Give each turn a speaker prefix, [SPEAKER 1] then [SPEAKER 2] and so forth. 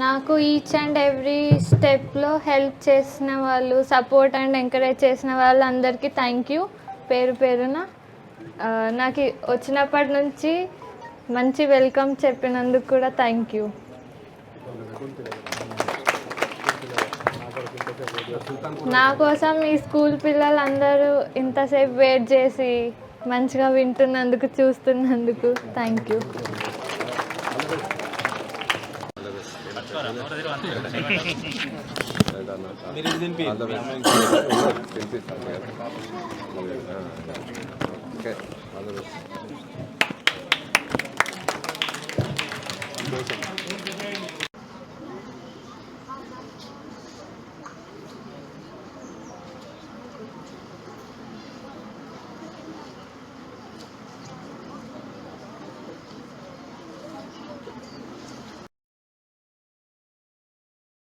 [SPEAKER 1] నాకు each and every స్టెప్లో help చేసిన వాళ్ళు సపోర్ట్ అండ్ ఎంకరేజ్ చేసిన వాళ్ళందరికీ థ్యాంక్ యూ పేరు పేరున. నాకు వచ్చినప్పటి నుంచి మంచి వెల్కమ్ చెప్పినందుకు కూడా థ్యాంక్ యూ నా కోసం ఈ స్కూల్ పిల్లలందరూ ఇంతసేపు వెయిట్ చేసి మంచిగా వింటున్నందుకు చూస్తున్నందుకు thank you
[SPEAKER 2] okay all the best